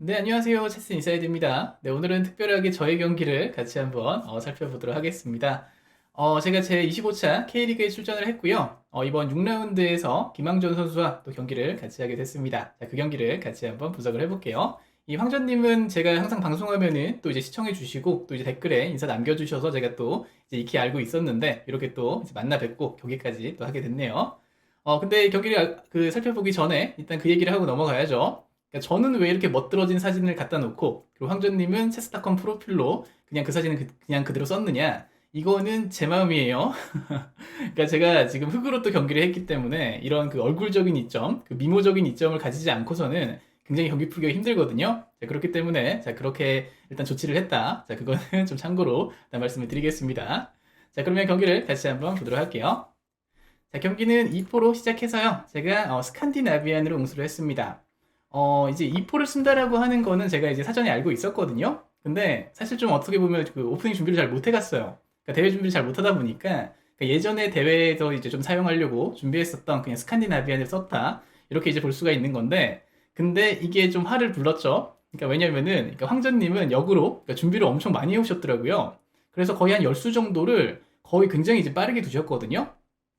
네, 안녕하세요. 체스 인사이드입니다. 네, 오늘은 특별하게 저의 경기를 같이 한번 어, 살펴보도록 하겠습니다. 어, 제가 제 25차 K리그에 출전을 했고요. 어, 이번 6라운드에서 김항전 선수와 또 경기를 같이 하게 됐습니다. 자, 그 경기를 같이 한번 분석을 해볼게요. 이 황전님은 제가 항상 방송하면은 또 이제 시청해 주시고 또 이제 댓글에 인사 남겨주셔서 제가 또 이제 익히 알고 있었는데 이렇게 또 만나 뵙고 경기까지 또 하게 됐네요. 어, 근데 경기를 아- 그 살펴보기 전에 일단 그 얘기를 하고 넘어가야죠. 그러니까 저는 왜 이렇게 멋들어진 사진을 갖다 놓고 그리고 황전님은 체스닷컴 프로필로 그냥 그 사진을 그, 냥 그대로 썼느냐? 이거는 제 마음이에요. 그러니까 제가 지금 흑으로 또 경기를 했기 때문에 이런 그 얼굴적인 이점, 그 미모적인 이점을 가지지 않고서는 굉장히 경기 풀기가 힘들거든요. 자, 그렇기 때문에 자 그렇게 일단 조치를 했다. 자 그거는 좀 참고로 말씀을 드리겠습니다. 자 그러면 경기를 같이 한번 보도록 할게요. 자 경기는 2포로 시작해서요. 제가 어, 스칸디나비안으로 응수를 했습니다. 어, 이제 2포를 쓴다라고 하는 거는 제가 이제 사전에 알고 있었거든요. 근데 사실 좀 어떻게 보면 그 오프닝 준비를 잘 못 해갔어요. 그러니까 대회 준비를 잘 못하다 보니까 그러니까 예전에 대회에서 이제 좀 사용하려고 준비했었던 그냥 스칸디나비안을 썼다. 이렇게 이제 볼 수가 있는 건데, 근데 이게 좀 화를 불렀죠. 그러니까 왜냐면은 그러니까 황전님은 역으로 그러니까 준비를 엄청 많이 해오셨더라고요. 그래서 거의 한 10수 정도를 거의 굉장히 이제 빠르게 두셨거든요.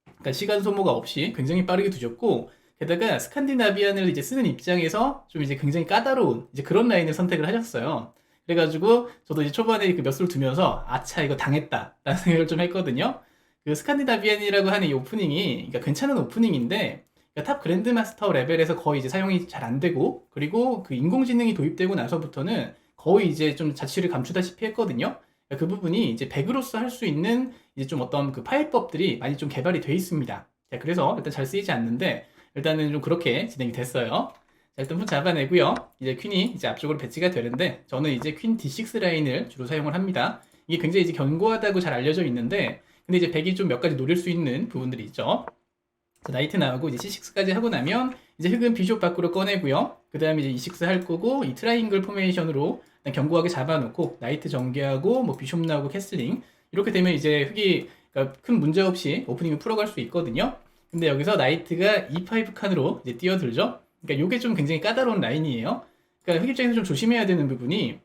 그러니까 시간 소모가 없이 굉장히 빠르게 두셨고, 게다가 스칸디나비안을 이제 쓰는 입장에서 좀 이제 굉장히 까다로운 이제 그런 라인을 선택을 하셨어요. 그래가지고 저도 이제 초반에 그 몇 수를 두면서 아차 이거 당했다라는 생각을 좀 했거든요. 그 스칸디나비안이라고 하는 이 오프닝이 그러니까 괜찮은 오프닝인데 그러니까 탑 그랜드마스터 레벨에서 거의 이제 사용이 잘 안 되고 그리고 그 인공지능이 도입되고 나서부터는 거의 이제 좀 자취를 감추다시피 했거든요. 그러니까 그 부분이 이제 백으로서 할 수 있는 이제 좀 어떤 그 파일법들이 많이 좀 개발이 돼 있습니다. 자, 그래서 일단 잘 쓰이지 않는데 일단은 좀 그렇게 진행이 됐어요. 자, 일단 폰 잡아내고요. 이제 퀸이 이제 앞쪽으로 배치가 되는데 저는 이제 퀸 D6 라인을 주로 사용을 합니다. 이게 굉장히 이제 견고하다고 잘 알려져 있는데 근데 이제 백이 좀 몇 가지 노릴 수 있는 부분들이 있죠. 자, 나이트 나오고 이제 C6까지 하고 나면 이제 흑은 비숍 밖으로 꺼내고요. 그 다음에 이제 E6 할 거고 이 트라이앵글 포메이션으로 견고하게 잡아놓고 나이트 전개하고 뭐 비숍 나오고 캐슬링 이렇게 되면 이제 흑이 그러니까 큰 문제 없이 오프닝을 풀어갈 수 있거든요. 근데 여기서 나이트가 E5 칸으로 이제 뛰어들죠. 그러니까 이게 좀 굉장히 까다로운 라인이에요. 그러니까 흑 입장에서 좀 조심해야 되는 부분이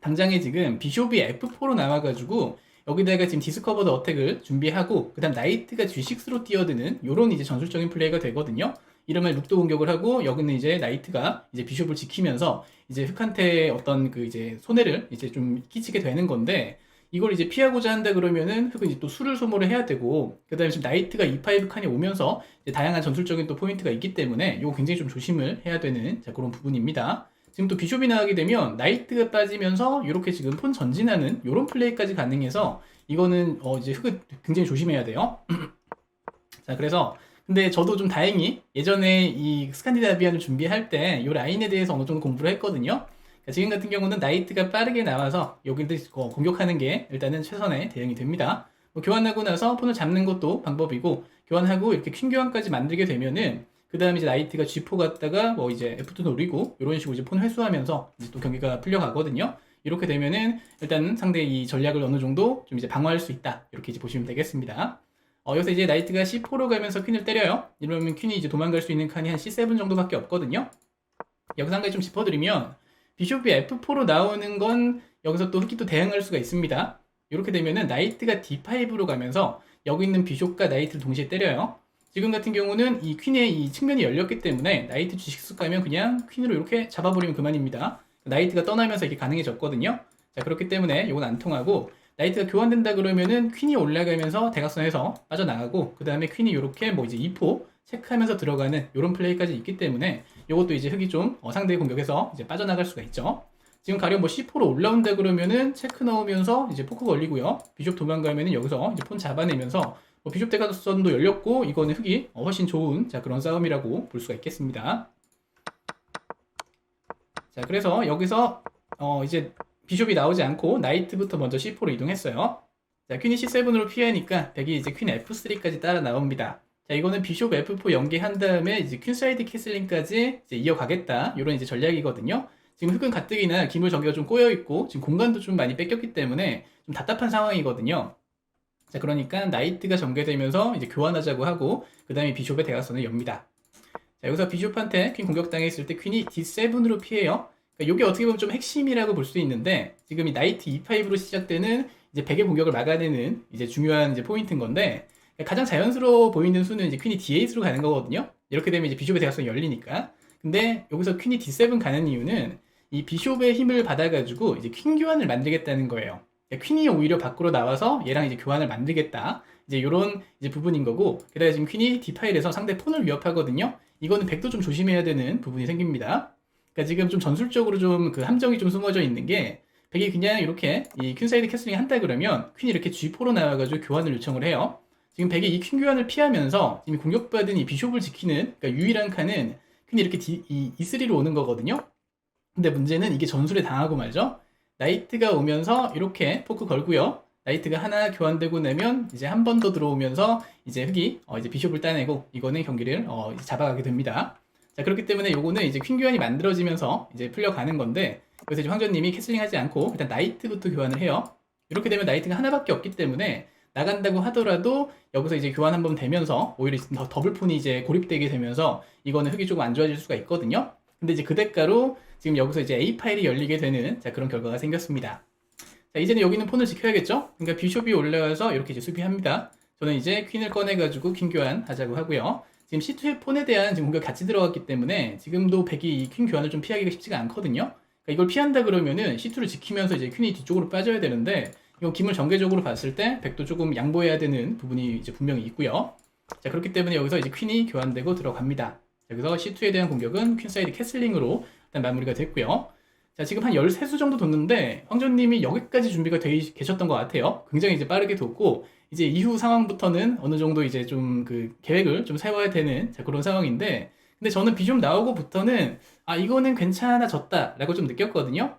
당장에 지금 비숍이 F4로 나와가지고 여기다가 지금 디스커버드 어택을 준비하고 그다음 나이트가 G6로 뛰어드는 요런 이제 전술적인 플레이가 되거든요. 이러면 룩도 공격을 하고 여기는 이제 나이트가 이제 비숍을 지키면서 이제 흑한테 어떤 그 이제 손해를 이제 좀 끼치게 되는 건데 이걸 이제 피하고자 한다 그러면은 흑은 이제 또 수를 소모를 해야 되고 그다음에 지금 나이트가 E5 칸이 오면서 다양한 전술적인 또 포인트가 있기 때문에 이거 굉장히 좀 조심을 해야 되는 자 그런 부분입니다. 지금 또 비숍이 나가게 되면 나이트가 빠지면서 이렇게 지금 폰 전진하는 이런 플레이까지 가능해서 이거는 어 이제 흑을 굉장히 조심해야 돼요. 자 그래서 근데 저도 좀 다행히 예전에 이 스칸디나비안을 준비할 때 이 라인에 대해서 어느 정도 공부를 했거든요. 그러니까 지금 같은 경우는 나이트가 빠르게 나와서 여기를 어, 공격하는 게 일단은 최선의 대응이 됩니다. 뭐 교환하고 나서 폰을 잡는 것도 방법이고 교환하고 이렇게 퀸 교환까지 만들게 되면은 그 다음에 이제 나이트가 G4 갔다가 뭐 이제 F2 노리고 이런 식으로 이제 폰 회수하면서 이제 또 경기가 풀려가거든요. 이렇게 되면은 일단 상대의 이 전략을 어느 정도 좀 이제 방어할 수 있다. 이렇게 이제 보시면 되겠습니다. 어, 여기서 이제 나이트가 C4로 가면서 퀸을 때려요. 이러면 퀸이 이제 도망갈 수 있는 칸이 한 C7 정도밖에 없거든요. 여기서 한 가지 좀 짚어드리면 비숍이 F4로 나오는 건 여기서 또 흑이 또 대응할 수가 있습니다. 이렇게 되면은 나이트가 D5로 가면서 여기 있는 비숍과 나이트를 동시에 때려요. 지금 같은 경우는 이 퀸의 이 측면이 열렸기 때문에 나이트 G6 가면 그냥 퀸으로 이렇게 잡아버리면 그만입니다. 나이트가 떠나면서 이게 가능해졌거든요. 자 그렇기 때문에 이건 안 통하고 나이트가 교환된다 그러면은 퀸이 올라가면서 대각선에서 빠져나가고 그 다음에 퀸이 이렇게 뭐 이제 2포 체크하면서 들어가는 이런 플레이까지 있기 때문에 이것도 이제 흑이 좀 어, 상대의 공격에서 이제 빠져나갈 수가 있죠. 지금 가령 뭐 C4로 올라온다 그러면은 체크 넣으면서 이제 포크 걸리고요. 비숍 도망가면은 여기서 이제 폰 잡아내면서 뭐 비숍 대각선도 열렸고 이거는 흑이 어, 훨씬 좋은 자 그런 싸움이라고 볼 수가 있겠습니다. 자 그래서 여기서 어 이제 비숍이 나오지 않고 나이트부터 먼저 C4로 이동했어요. 자 퀸이 C7으로 피하니까 백이 이제 퀸 F3까지 따라 나옵니다. 자 이거는 비숍 F4 연계한 다음에 이제 퀸 사이드 캐슬링까지 이제 이어가겠다 이런 이제 전략이거든요. 지금 흑은 가뜩이나 기물 전개가 좀 꼬여 있고 지금 공간도 좀 많이 뺏겼기 때문에 좀 답답한 상황이거든요. 자 그러니까 나이트가 전개되면서 이제 교환하자고 하고 그 다음에 비숍의 대각선을 엽니다. 자 여기서 비숍한테 퀸 공격당했을 때 퀸이 D7으로 피해요. 그러니까 이게 어떻게 보면 좀 핵심이라고 볼 수 있는데 지금 이 나이트 E5로 시작되는 이제 백의 공격을 막아내는 이제 중요한 이제 포인트인 건데 가장 자연스러워 보이는 수는 이제 퀸이 D8으로 가는 거거든요. 이렇게 되면 이제 비숍의 대각선이 열리니까. 근데 여기서 퀸이 D7 가는 이유는 이 비숍의 힘을 받아가지고 이제 퀸 교환을 만들겠다는 거예요. 그러니까 퀸이 오히려 밖으로 나와서 얘랑 이제 교환을 만들겠다. 이제 이런 이제 부분인 거고, 게다가 지금 퀸이 D8에서 상대 폰을 위협하거든요. 이거는 백도 좀 조심해야 되는 부분이 생깁니다. 그러니까 지금 좀 전술적으로 좀 그 함정이 좀 숨어져 있는 게 백이 그냥 이렇게 이 퀸사이드 캐슬링 한다 그러면 퀸이 이렇게 G4로 나와가지고 교환을 요청을 해요. 지금 백이 이 퀸 교환을 피하면서 지금 공격받은 이 비숍을 지키는 그러니까 유일한 칸은 퀸이 이렇게 D, 이 E3로 오는 거거든요. 근데 문제는 이게 전술에 당하고 말죠. 나이트가 오면서 이렇게 포크 걸고요. 나이트가 하나 교환되고 나면 이제 한 번 더 들어오면서 이제 흑이 어 이제 비숍을 따내고 이거는 경기를 어 잡아가게 됩니다. 자 그렇기 때문에 요거는 이제 퀸 교환이 만들어지면서 이제 풀려가는 건데 그래서 이제 황전님이 캐슬링 하지 않고 일단 나이트부터 교환을 해요. 이렇게 되면 나이트가 하나밖에 없기 때문에 나간다고 하더라도 여기서 이제 교환 한번 되면서 오히려 더 더블폰이 이제 고립되게 되면서 이거는 흑이 조금 안 좋아질 수가 있거든요. 근데 이제 그 대가로 지금 여기서 이제 A 파일이 열리게 되는 자 그런 결과가 생겼습니다. 자 이제는 여기는 폰을 지켜야겠죠? 그러니까 비숍이 올라가서 이렇게 이제 수비합니다. 저는 이제 퀸을 꺼내가지고 퀸 교환 하자고 하고요. 지금 C2의 폰에 대한 지금 공격 같이 들어갔기 때문에 지금도 백이 이 퀸 교환을 좀 피하기가 쉽지가 않거든요. 그러니까 이걸 피한다 그러면은 C2를 지키면서 이제 퀸이 뒤쪽으로 빠져야 되는데 이건 기물 전개적으로 봤을 때 백도 조금 양보해야 되는 부분이 이제 분명히 있고요. 자 그렇기 때문에 여기서 이제 퀸이 교환되고 들어갑니다. 여기서 C2에 대한 공격은 퀸 사이드 캐슬링으로 일단 마무리가 됐고요. 자, 지금 한 13수 정도 뒀는데, 황전님이 여기까지 준비가 돼 계셨던 것 같아요. 굉장히 이제 빠르게 뒀고, 이제 이후 상황부터는 어느 정도 이제 좀 그 계획을 좀 세워야 되는 자, 그런 상황인데, 근데 저는 비 좀 나오고부터는, 아, 이거는 괜찮아졌다, 라고 좀 느꼈거든요.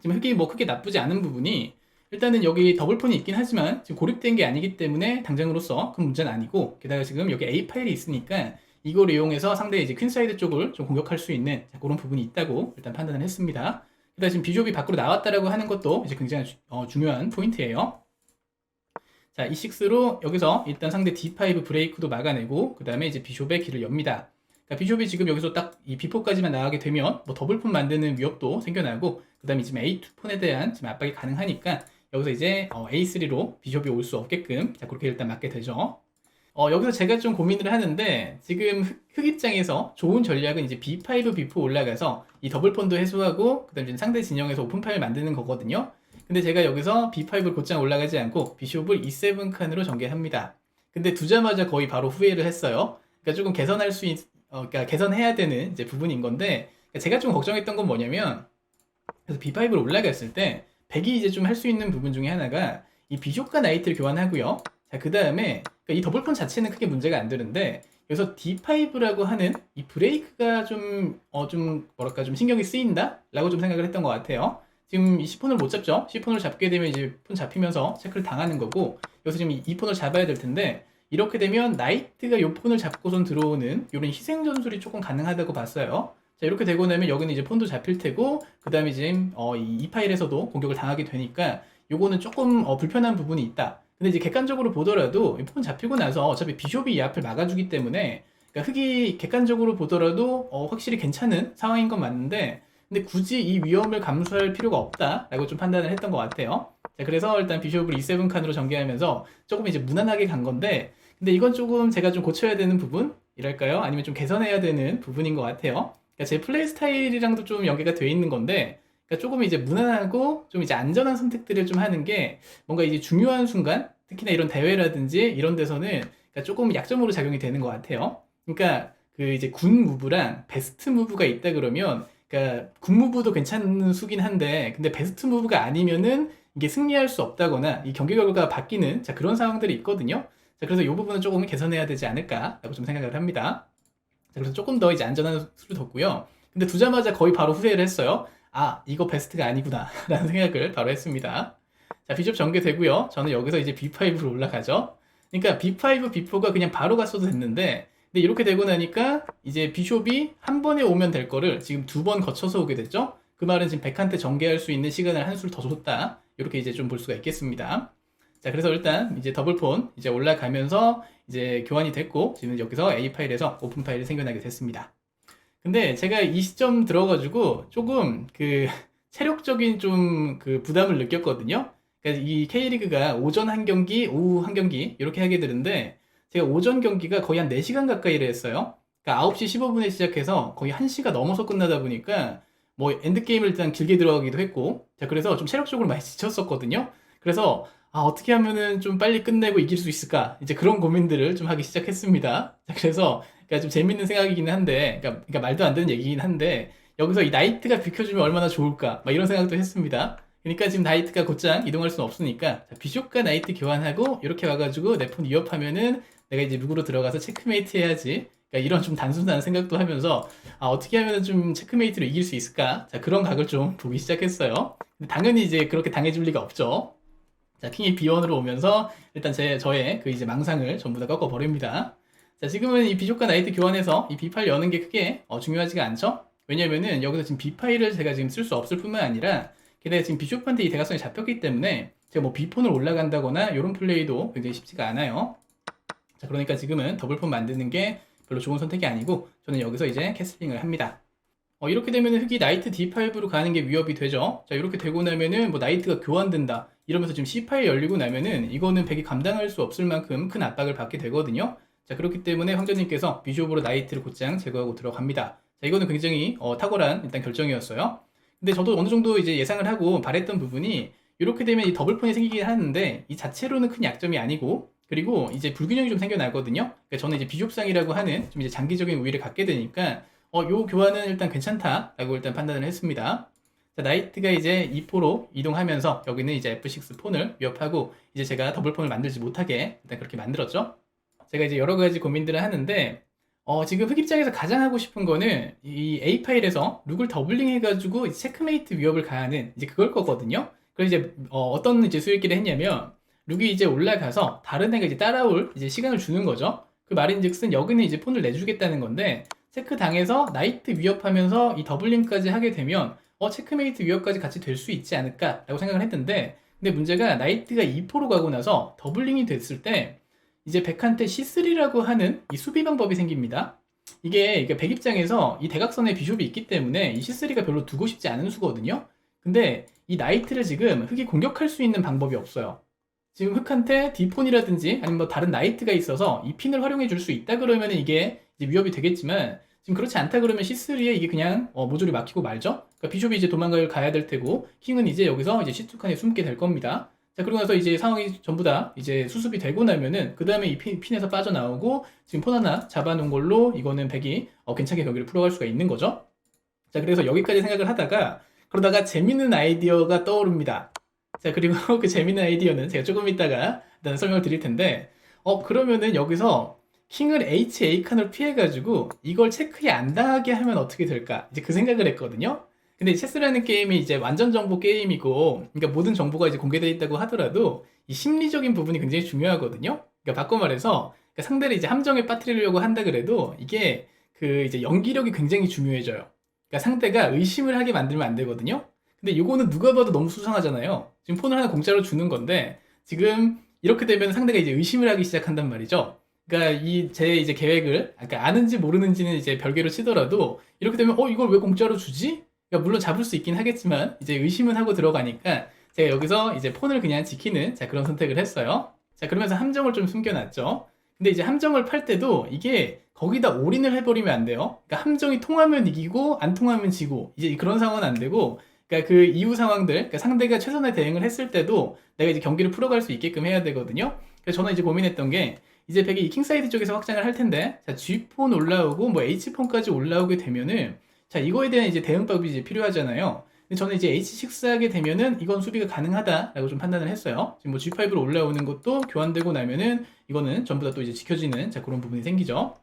지금 흑이 뭐 크게 나쁘지 않은 부분이, 일단은 여기 더블폰이 있긴 하지만, 지금 고립된 게 아니기 때문에 당장으로서 큰 문제는 아니고, 게다가 지금 여기 A 파일이 있으니까, 이걸 이용해서 상대 이제 퀸사이드 쪽을 좀 공격할 수 있는 그런 부분이 있다고 일단 판단을 했습니다. 그다음 지금 비숍이 밖으로 나왔다라고 하는 것도 이제 굉장히 주, 어, 중요한 포인트예요. 자, E6로 여기서 일단 상대 D5 브레이크도 막아내고 그 다음에 이제 비숍의 길을 엽니다. 그러니까 비숍이 지금 여기서 딱 이 B4까지만 나가게 되면 뭐 더블폰 만드는 위협도 생겨나고 그 다음에 지금 A2폰에 대한 지금 압박이 가능하니까 여기서 이제 어, A3로 비숍이 올 수 없게끔 자 그렇게 일단 맞게 되죠. 어, 여기서 제가 좀 고민을 하는데 지금 흑, 흑 입장에서 좋은 전략은 이제 B5, B4 올라가서 이 더블 폰도 해소하고 그다음 상대 진영에서 오픈 파일 만드는 거거든요. 근데 제가 여기서 B5를 곧장 올라가지 않고 비숍을 E7 칸으로 전개합니다. 근데 두자마자 거의 바로 후회를 했어요. 그러니까 조금 개선할 수 있, 어, 그러니까 개선해야 되는 이제 부분인 건데 제가 좀 걱정했던 건 뭐냐면 그래서 B5를 올라갔을 때 백이 이제 좀 할 수 있는 부분 중에 하나가 이 비숍과 나이트를 교환하고요. 자, 그 다음에 그러니까 이 더블폰 자체는 크게 문제가 안 되는데 여기서 D5라고 하는 이 브레이크가 좀, 어, 좀, 뭐랄까, 좀 신경이 쓰인다? 라고 좀 생각을 했던 것 같아요. 지금 이 C폰을 못 잡죠? C폰을 잡게 되면 이제 폰 잡히면서 체크를 당하는 거고, 여기서 지금 이 폰을 잡아야 될 텐데, 이렇게 되면 나이트가 이 폰을 잡고선 들어오는 이런 희생 전술이 조금 가능하다고 봤어요. 자, 이렇게 되고 나면 여기는 이제 폰도 잡힐 테고, 그 다음에 지금, 어, 이, 이 파일에서도 공격을 당하게 되니까, 요거는 조금, 어, 불편한 부분이 있다. 근데 이제 객관적으로 보더라도 폰 잡히고 나서 어차피 비숍이 이 앞을 막아주기 때문에 그러니까 흑이 객관적으로 보더라도 어, 확실히 괜찮은 상황인 건 맞는데 근데 굳이 이 위험을 감수할 필요가 없다라고 좀 판단을 했던 것 같아요. 자, 그래서 일단 비숍을 E7 칸으로 전개하면서 조금 이제 무난하게 간 건데 근데 이건 조금 제가 좀 고쳐야 되는 부분이랄까요? 아니면 좀 개선해야 되는 부분인 것 같아요. 그러니까 제 플레이 스타일이랑도 좀 연계가 돼 있는 건데 그러니까 조금 이제 무난하고 좀 이제 안전한 선택들을 좀 하는 게 뭔가 이제 중요한 순간 특히나 이런 대회라든지 이런 데서는 그러니까 조금 약점으로 작용이 되는 것 같아요. 그러니까 그 이제 군 무브랑 베스트 무브가 있다 그러면 그러니까 군 무브도 괜찮은 수긴 한데 근데 베스트 무브가 아니면은 이게 승리할 수 없다거나 이 경기 결과가 바뀌는 자 그런 상황들이 있거든요. 자 그래서 이 부분은 조금 개선해야 되지 않을까라고 좀 생각을 합니다. 자 그래서 조금 더 이제 안전한 수를 뒀고요. 근데 두자마자 거의 바로 후회를 했어요. 아 이거 베스트가 아니구나 라는 생각을 바로 했습니다. 자, 비숍 전개되고요. 저는 여기서 이제 B5로 올라가죠. 그러니까 B5, B4가 그냥 바로 갔어도 됐는데 근데 이렇게 되고 나니까 이제 비숍이 한 번에 오면 될 거를 지금 두 번 거쳐서 오게 됐죠. 그 말은 지금 백한테 전개할 수 있는 시간을 한 수를 더 줬다. 이렇게 이제 좀 볼 수가 있겠습니다. 자, 그래서 일단 이제 더블폰 이제 올라가면서 이제 교환이 됐고 지금 여기서 A 파일에서 오픈 파일이 생겨나게 됐습니다. 근데 제가 이 시점 들어가지고 조금 그 체력적인 좀 그 부담을 느꼈거든요. 그러니까 이 K리그가 오전 한 경기, 오후 한 경기 이렇게 하게 되는데 제가 오전 경기가 거의 한 4시간 가까이를 했어요. 그러니까 9시 15분에 시작해서 거의 1시가 넘어서 끝나다 보니까 뭐 엔드게임을 일단 길게 들어가기도 했고 자 그래서 좀 체력적으로 많이 지쳤었거든요. 그래서 아 어떻게 하면은 좀 빨리 끝내고 이길 수 있을까 이제 그런 고민들을 좀 하기 시작했습니다. 자 그래서 그러니까 좀 재밌는 생각이긴 한데 그러니까, 그러니까 말도 안 되는 얘기긴 한데 여기서 이 나이트가 비켜주면 얼마나 좋을까 막 이런 생각도 했습니다. 그러니까 지금 나이트가 곧장 이동할 수는 없으니까 자, 비숍과 나이트 교환하고 이렇게 와가지고 내 폰 위협하면은 내가 이제 룩으로 들어가서 체크메이트 해야지. 그러니까 이런 좀 단순한 생각도 하면서 아, 어떻게 하면 좀 체크메이트로 이길 수 있을까? 자 그런 각을 좀 보기 시작했어요. 근데 당연히 이제 그렇게 당해줄 리가 없죠. 자 킹이 B1으로 오면서 일단 제 저의 그 이제 망상을 전부 다 꺾어 버립니다. 자 지금은 이 비숍과 나이트 교환해서 이 B 파일 여는 게 크게 어, 중요하지가 않죠. 왜냐면은 여기서 지금 B 파일을 제가 지금 쓸 수 없을 뿐만 아니라 게다가 지금 비숍한테 이 대각선이 잡혔기 때문에 제가 뭐 B폰을 올라간다거나 이런 플레이도 굉장히 쉽지가 않아요. 자, 그러니까 지금은 더블폰 만드는 게 별로 좋은 선택이 아니고 저는 여기서 이제 캐슬링을 합니다. 어, 이렇게 되면 흑이 나이트 D5로 가는 게 위협이 되죠. 자, 이렇게 되고 나면은 뭐 나이트가 교환된다. 이러면서 지금 C 파일 열리고 나면은 이거는 백이 감당할 수 없을 만큼 큰 압박을 받게 되거든요. 자, 그렇기 때문에 황제님께서 비숍으로 나이트를 곧장 제거하고 들어갑니다. 자, 이거는 굉장히 어, 탁월한 일단 결정이었어요. 근데 저도 어느 정도 이제 예상을 하고 바랬던 부분이 이렇게 되면 이 더블폰이 생기긴 하는데 이 자체로는 큰 약점이 아니고 그리고 이제 불균형이 좀 생겨나거든요. 그러니까 저는 이제 비숍상이라고 하는 좀 이제 장기적인 우위를 갖게 되니까 어, 요 교환은 일단 괜찮다라고 일단 판단을 했습니다. 자, 나이트가 이제 2포로 이동하면서 여기는 이제 F6 폰을 위협하고 이제 제가 더블 폰을 만들지 못하게 일단 그렇게 만들었죠. 제가 이제 여러 가지 고민들을 하는데 어, 지금 흑입장에서 가장 하고 싶은 거는 이 A 파일에서 룩을 더블링 해가지고 체크메이트 위협을 가하는 이제 그걸 거거든요. 그래서 이제 어, 떤 이제 수익기를 했냐면 룩이 이제 올라가서 다른 애가 이제 따라올 이제 시간을 주는 거죠. 그 말인즉슨 여기는 이제 폰을 내주겠다는 건데 체크 당해서 나이트 위협하면서 이 더블링까지 하게 되면 어 체크메이트 위협까지 같이 될 수 있지 않을까라고 생각을 했는데 근데 문제가 나이트가 2포로 가고 나서 더블링이 됐을 때 이제 백한테 C3라고 하는 이 수비 방법이 생깁니다. 이게 백 입장에서 이 대각선에 비숍이 있기 때문에 이 C3가 별로 두고 싶지 않은 수거든요. 근데 이 나이트를 지금 흑이 공격할 수 있는 방법이 없어요. 지금 흑한테 디폰이라든지 아니면 뭐 다른 나이트가 있어서 이 핀을 활용해 줄 수 있다 그러면 이게 위협이 되겠지만 지금 그렇지 않다 그러면 C3에 이게 그냥 어, 모조리 막히고 말죠. 그러니까 비숍이 이제 도망가야 가야 될 테고 킹은 이제 여기서 이제 C2 칸에 숨게 될 겁니다. 자, 그러고 나서 이제 상황이 전부 다 이제 수습이 되고 나면은 그 다음에 이 핀, 핀에서 빠져나오고 지금 폰 하나 잡아놓은 걸로 이거는 백이 어, 괜찮게 경기를 풀어갈 수가 있는 거죠. 자, 그래서 여기까지 생각을 하다가 그러다가 재밌는 아이디어가 떠오릅니다. 자, 그리고 그 재밌는 아이디어는 제가 조금 이따가 일단 설명을 드릴 텐데 어, 그러면은 여기서 킹을 HA 칸을 피해가지고 이걸 체크에 안 당하게 하면 어떻게 될까? 이제 그 생각을 했거든요. 근데 체스라는 게임이 이제 완전 정보 게임이고, 그러니까 모든 정보가 이제 공개되어 있다고 하더라도 이 심리적인 부분이 굉장히 중요하거든요. 그러니까 바꿔 말해서 그러니까 상대를 이제 함정에 빠뜨리려고 한다 그래도 이게 그 이제 연기력이 굉장히 중요해져요. 그러니까 상대가 의심을 하게 만들면 안 되거든요. 근데 이거는 누가 봐도 너무 수상하잖아요. 지금 폰을 하나 공짜로 주는 건데 지금 이렇게 되면 상대가 이제 의심을 하기 시작한단 말이죠. 그러니까 이 제 이제 계획을 그러니까 아는지 모르는지는 이제 별개로 치더라도 이렇게 되면 어 이걸 왜 공짜로 주지? 그러니까 물론 잡을 수 있긴 하겠지만 이제 의심은 하고 들어가니까 제가 여기서 이제 폰을 그냥 지키는 자 그런 선택을 했어요. 자 그러면서 함정을 좀 숨겨놨죠. 근데 이제 함정을 팔 때도 이게 거기다 올인을 해버리면 안 돼요. 그러니까 함정이 통하면 이기고 안 통하면 지고 이제 그런 상황은 안 되고 그러니까 그 이후 상황들 그러니까 상대가 최선의 대응을 했을 때도 내가 이제 경기를 풀어갈 수 있게끔 해야 되거든요. 그래서 저는 이제 고민했던 게 이제 백이 이 킹사이드 쪽에서 확장을 할 텐데 자 G폰 올라오고 뭐 H폰까지 올라오게 되면은 자, 이거에 대한 이제 대응법이 이제 필요하잖아요. 근데 저는 이제 H6 하게 되면은 이건 수비가 가능하다라고 좀 판단을 했어요. 지금 뭐 G5로 올라오는 것도 교환되고 나면은 이거는 전부 다 또 이제 지켜지는 자, 그런 부분이 생기죠.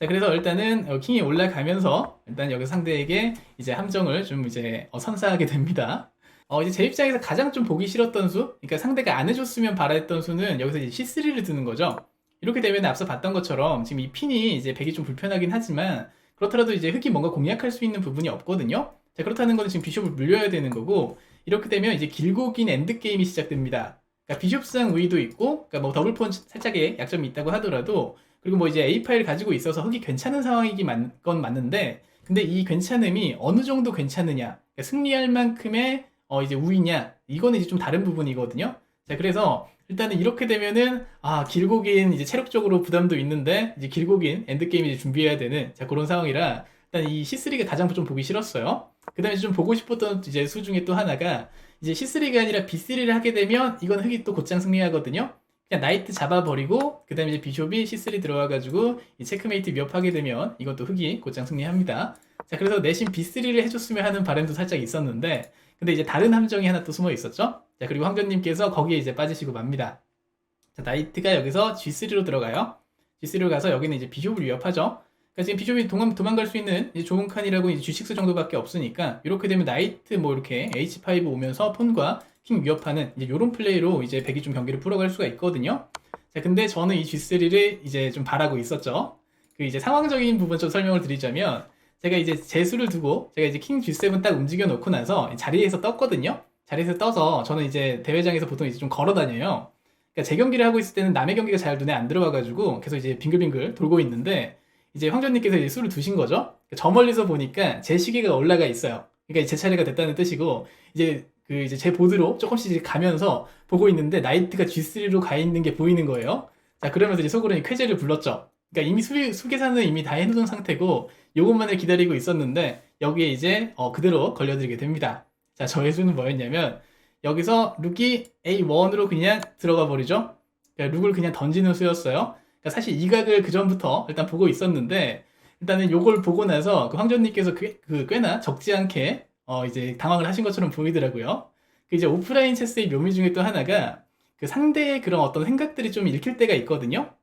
자, 그래서 일단은 어, 킹이 올라가면서 일단 여기 상대에게 이제 함정을 좀 이제 어, 선사하게 됩니다. 어, 이제 제 입장에서 가장 좀 보기 싫었던 수, 그러니까 상대가 안 해줬으면 바랬던 수는 여기서 이제 C3를 드는 거죠. 이렇게 되면 앞서 봤던 것처럼 지금 이 핀이 이제 백이 좀 불편하긴 하지만 그렇더라도 이제 흑이 뭔가 공략할 수 있는 부분이 없거든요. 자, 그렇다는 것은 지금 비숍을 물려야 되는 거고 이렇게 되면 이제 길고 긴 엔드 게임이 시작됩니다. 그러니까 비숍상 우위도 있고, 그러니까 뭐 더블 폰 살짝의 약점이 있다고 하더라도 그리고 뭐 이제 A 파일 가지고 있어서 흙이 괜찮은 상황이긴 맞, 건 맞는데 근데 이 괜찮음이 어느 정도 괜찮느냐 그러니까 승리할 만큼의 어 이제 우위냐 이거는 이제 좀 다른 부분이거든요. 자 그래서 일단은 이렇게 되면은 아 길고 긴 이제 체력적으로 부담도 있는데 이제 길고 긴 엔드 게임 이제 준비해야 되는 자 그런 상황이라 일단 이 C3가 가장 좀 보기 싫었어요. 그 다음에 좀 보고 싶었던 이제 수 중에 또 하나가 이제 C3가 아니라 B3를 하게 되면 이건 흙이 또 곧장 승리하거든요. 그냥 나이트 잡아버리고 그 다음에 이제 비숍이 C3 들어와가지고 이 체크메이트 위협하게 되면 이것도 흙이 곧장 승리합니다. 자 그래서 내심 B3를 해줬으면 하는 바람도 살짝 있었는데 근데 이제 다른 함정이 하나 또 숨어 있었죠. 자 그리고 황전님께서 거기에 이제 빠지시고 맙니다. 자 나이트가 여기서 G3로 들어가요. G3로 가서 여기는 이제 비숍을 위협하죠. 그러니까 지금 비숍이 도망, 도망갈 수 있는 이제 좋은 칸이라고 이제 G6 정도밖에 없으니까 이렇게 되면 나이트 뭐 이렇게 H5 오면서 폰과 킹 위협하는 이제 요런 플레이로 이제 백이 좀 경기를 풀어갈 수가 있거든요. 자, 근데 저는 이 G3를 이제 좀 바라고 있었죠. 그 이제 상황적인 부분 좀 설명을 드리자면 제가 이제 재수를 두고 제가 이제 킹 G7 딱 움직여 놓고 나서 자리에서 떴거든요. 자리에서 떠서 저는 이제 대회장에서 보통 이제 좀 걸어 다녀요. 그러니까 제 경기를 하고 있을 때는 남의 경기가 잘 눈에 안 들어와가지고 계속 이제 빙글빙글 돌고 있는데 이제 황전님께서 이제 수를 두신 거죠. 그러니까 저 멀리서 보니까 제 시계가 올라가 있어요. 그러니까 제 차례가 됐다는 뜻이고 이제 그 이제 제 보드로 조금씩 이제 가면서 보고 있는데 나이트가 G3로 가 있는 게 보이는 거예요. 자 그러면서 이제 속으로 이 쾌제를 불렀죠. 그러니까 이미 수, 수계산은 이미 다 해놓은 상태고 요것만을 기다리고 있었는데 여기에 이제 어, 그대로 걸려들게 됩니다. 자 저의 수는 뭐였냐면 여기서 룩이 A1으로 그냥 들어가 버리죠. 그러니까 룩을 그냥 던지는 수였어요. 그러니까 사실 이 각을 그 전부터 일단 보고 있었는데 일단은 요걸 보고 나서 그 황전님께서 그, 그 꽤나 적지 않게 어 이제 당황을 하신 것처럼 보이더라고요. 그 이제 오프라인 체스의 묘미 중에 또 하나가 그 상대의 그런 어떤 생각들이 좀 읽힐 때가 있거든요.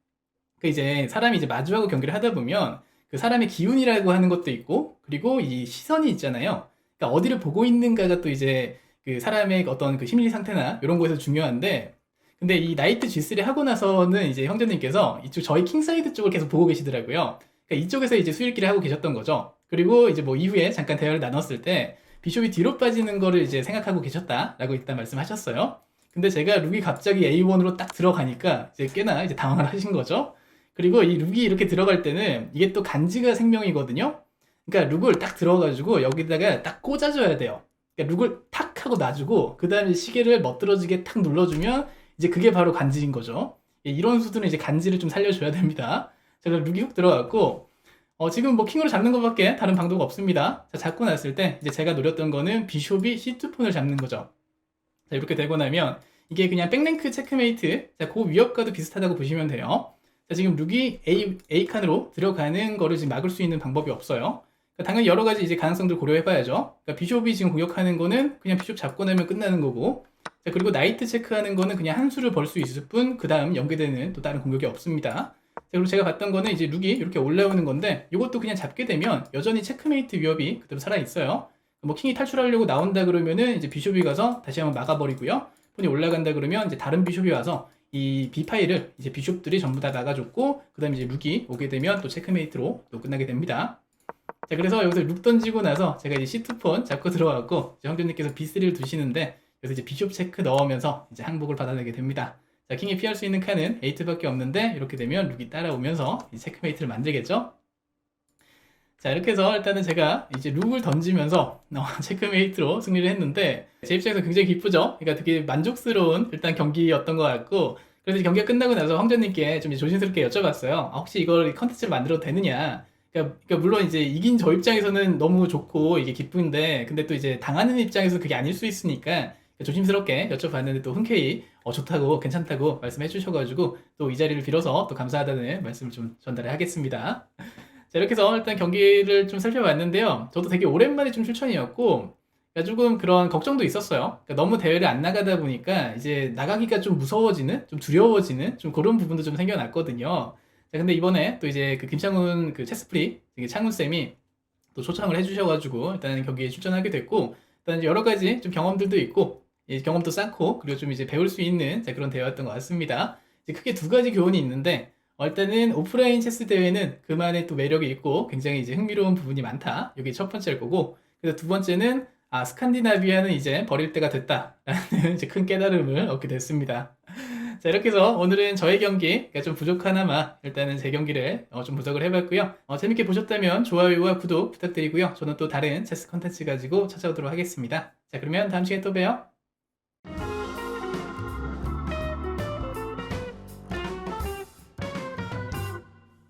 그 이제 사람이 이제 마주하고 경기를 하다 보면 그 사람의 기운이라고 하는 것도 있고 그리고 이 시선이 있잖아요. 그러니까 어디를 보고 있는가가 또 이제 그 사람의 어떤 그 심리 상태나 이런 거에서 중요한데 근데 이 나이트 G3 하고 나서는 이제 형제님께서 이쪽 저희 킹사이드 쪽을 계속 보고 계시더라고요. 그러니까 이쪽에서 이제 수일기를 하고 계셨던 거죠. 그리고 이제 뭐 이후에 잠깐 대화를 나눴을 때 비숍이 뒤로 빠지는 거를 이제 생각하고 계셨다라고 일단 말씀하셨어요. 근데 제가 룩이 갑자기 A1으로 딱 들어가니까 이제 꽤나 이제 당황을 하신 거죠. 그리고 이 룩이 이렇게 들어갈 때는 이게 또 간지가 생명이거든요. 그러니까 룩을 딱 들어가지고 여기다가 딱 꽂아줘야 돼요. 그러니까 룩을 탁 하고 놔주고 그 다음에 시계를 멋들어지게 탁 눌러주면 이제 그게 바로 간지인 거죠. 예, 이런 수들은 이제 간지를 좀 살려줘야 됩니다. 제가 룩이 훅 들어갔고 어, 지금 뭐 킹으로 잡는 것밖에 다른 방도가 없습니다. 자, 잡고 났을 때 이제 제가 노렸던 거는 비숍이 C2폰을 잡는 거죠. 자, 이렇게 되고 나면 이게 그냥 백랭크 체크메이트, 자, 그 위협과도 비슷하다고 보시면 돼요. 자, 지금 룩이 A, A칸으로 들어가는 거를 지금 막을 수 있는 방법이 없어요. 그러니까 당연히 여러 가지 이제 가능성들 고려해봐야죠. 그러니까 비숍이 지금 공격하는 거는 그냥 비숍 잡고 나면 끝나는 거고, 자, 그리고 나이트 체크하는 거는 그냥 한 수를 벌 수 있을 뿐, 그 다음 연계되는 또 다른 공격이 없습니다. 자, 그리고 제가 봤던 거는 이제 룩이 이렇게 올라오는 건데, 이것도 그냥 잡게 되면 여전히 체크메이트 위협이 그대로 살아있어요. 뭐 킹이 탈출하려고 나온다 그러면은 이제 비숍이 가서 다시 한번 막아버리고요. 폰이 올라간다 그러면 이제 다른 비숍이 와서 이 B 파일을 이제 비숍들이 전부 다 나가줬고, 그 다음에 이제 룩이 오게 되면 또 체크메이트로 또 끝나게 됩니다. 자, 그래서 여기서 룩 던지고 나서 제가 이제 C2폰 잡고 들어왔고, 형제님께서 B3를 두시는데, 그래서 이제 비숍 체크 넣으면서 이제 항복을 받아내게 됩니다. 자, 킹이 피할 수 있는 칸은 8밖에 없는데, 이렇게 되면 룩이 따라오면서 이 체크메이트를 만들겠죠? 자, 이렇게 해서 일단은 제가 이제 룩을 던지면서 어, 체크메이트로 승리를 했는데, 제 입장에서 굉장히 기쁘죠? 그러니까 되게 만족스러운 일단 경기였던 것 같고, 그래서 경기가 끝나고 나서 황전님께 좀 조심스럽게 여쭤봤어요. 아, 혹시 이걸 컨텐츠를 만들어도 되느냐? 그러니까, 그러니까 물론 이제 이긴 저 입장에서는 너무 좋고 이게 기쁜데, 근데 또 이제 당하는 입장에서 그게 아닐 수 있으니까 조심스럽게 여쭤봤는데 또 흔쾌히 어, 좋다고 괜찮다고 말씀해 주셔가지고 또 이 자리를 빌어서 또 감사하다는 말씀을 좀 전달해 하겠습니다. 자, 이렇게 해서 일단 경기를 좀 살펴봤는데요. 저도 되게 오랜만에 좀 출전이었고, 그러니까 조금 그런 걱정도 있었어요. 그러니까 너무 대회를 안 나가다 보니까 이제 나가기가 좀 무서워지는, 좀 두려워지는 좀 그런 부분도 좀 생겨났거든요. 자, 근데 이번에 또 이제 그 김창훈 그 체스프리, 창훈 쌤이 또 초청을 해주셔가지고 일단 경기에 출전하게 됐고, 일단 여러 가지 좀 경험들도 있고, 경험도 쌓고, 그리고 좀 이제 배울 수 있는 그런 대회였던 것 같습니다. 크게 두 가지 교훈이 있는데, 어, 일단은 오프라인 체스 대회는 그만의 또 매력이 있고 굉장히 이제 흥미로운 부분이 많다. 이게 첫 번째일 거고. 그래서 두 번째는 아, 스칸디나비아는 이제 버릴 때가 됐다라는 이제 큰 깨달음을 얻게 됐습니다. 자, 이렇게 해서 오늘은 저의 경기가 좀 부족하나마 일단은 제 경기를 어, 좀 분석을 해봤고요. 어, 재밌게 보셨다면 좋아요와 구독 부탁드리고요. 저는 또 다른 체스 컨텐츠 가지고 찾아오도록 하겠습니다. 자, 그러면 다음 시간에 또 봬요.